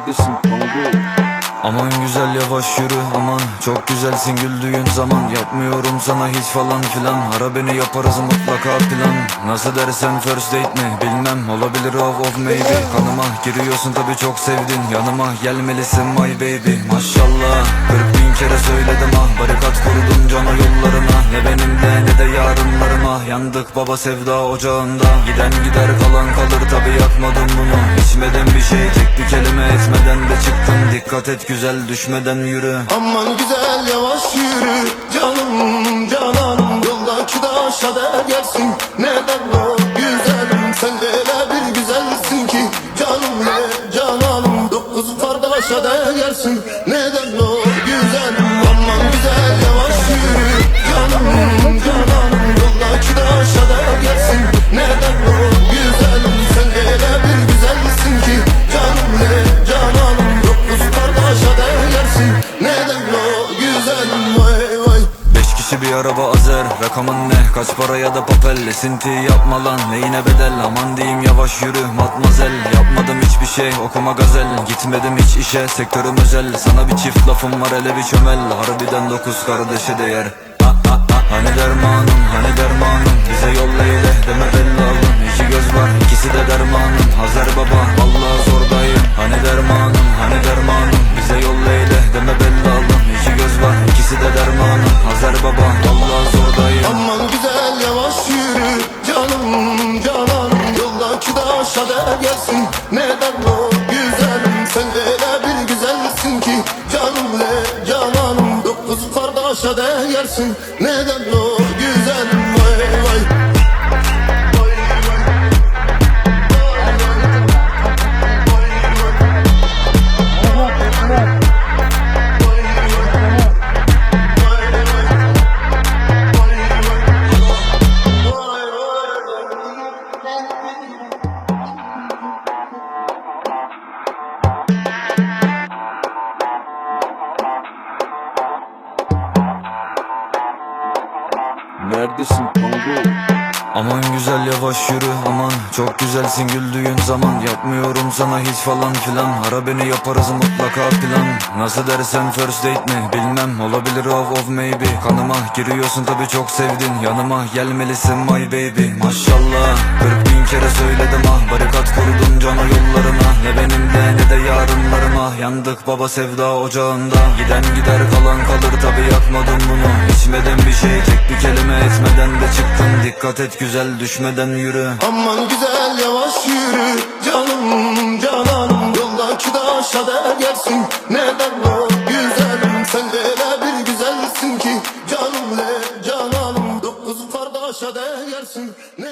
Kongo Aman güzel yavaş yürü aman. Çok güzelsin güldüğün zaman. Yapmıyorum sana hiç falan filan. Ara beni yaparız mutlaka plan. Nasıl dersen first date mi? Bilmem. Olabilir of of maybe. Kanıma giriyorsun tabi çok sevdin. Yanıma gelmelisin my baby. Maşallah. 40 bin kere söyledim ah. Barikat kurdum cana yollarına Yandık baba sevda ocağında. Giden gider kalan kalır tabi yakmadım bunu İçmedim bir şey tek bir kelime etmeden de çıktım. Dikkat et güzel düşmeden yürü. Aman güzel yavaş yürü. Canım cananım Yoldaki taşa da gelsin neden o güzelim Sen öyle bir güzelsin ki. Canım ne cananım Dokuz kardeşe de gelsin neden o Bir araba azer. Rakamın ne? Kaç para ya da papel? Esinti yapma lan. Neyine bedel? Aman diyeyim yavaş yürü matmazel. Yapmadım hiçbir şey okuma gazel. Gitmedim hiç işe sektörüm özel. Sana bir çift lafım var hele bir çömel. Harbiden dokuz kardeşe değer. Ha, ha, ha. Hani dermanım kardeşe de gelsin neden o Neredesin Kongo Aman güzel yavaş yürü aman. Çok güzelsin güldüğün zaman. Yapmıyorum sana hiç falan filan. Ara beni yaparız mutlaka plan. Nasıl dersen first date mi? Bilmem. Olabilir of of maybe. Kanıma giriyorsun tabi çok sevdin. Yanıma gelmelisin my baby. Maşallah. 40 bin kere söyledim ah. Barikat kurdum cana yollarına Yandık baba sevda ocağında. Giden gider kalan kalır tabi yakmadım bunu. İçmedim bir şey tek bir kelime etmeden de çıktım. Dikkat et güzel düşmeden yürü. Aman güzel yavaş yürü. Canım cananım Yoldaki taşa da gelsin. Neden o güzelim? Sen öyle bir güzelsin ki. Canım ne cananım Dokuz kardeşe de gelsin ne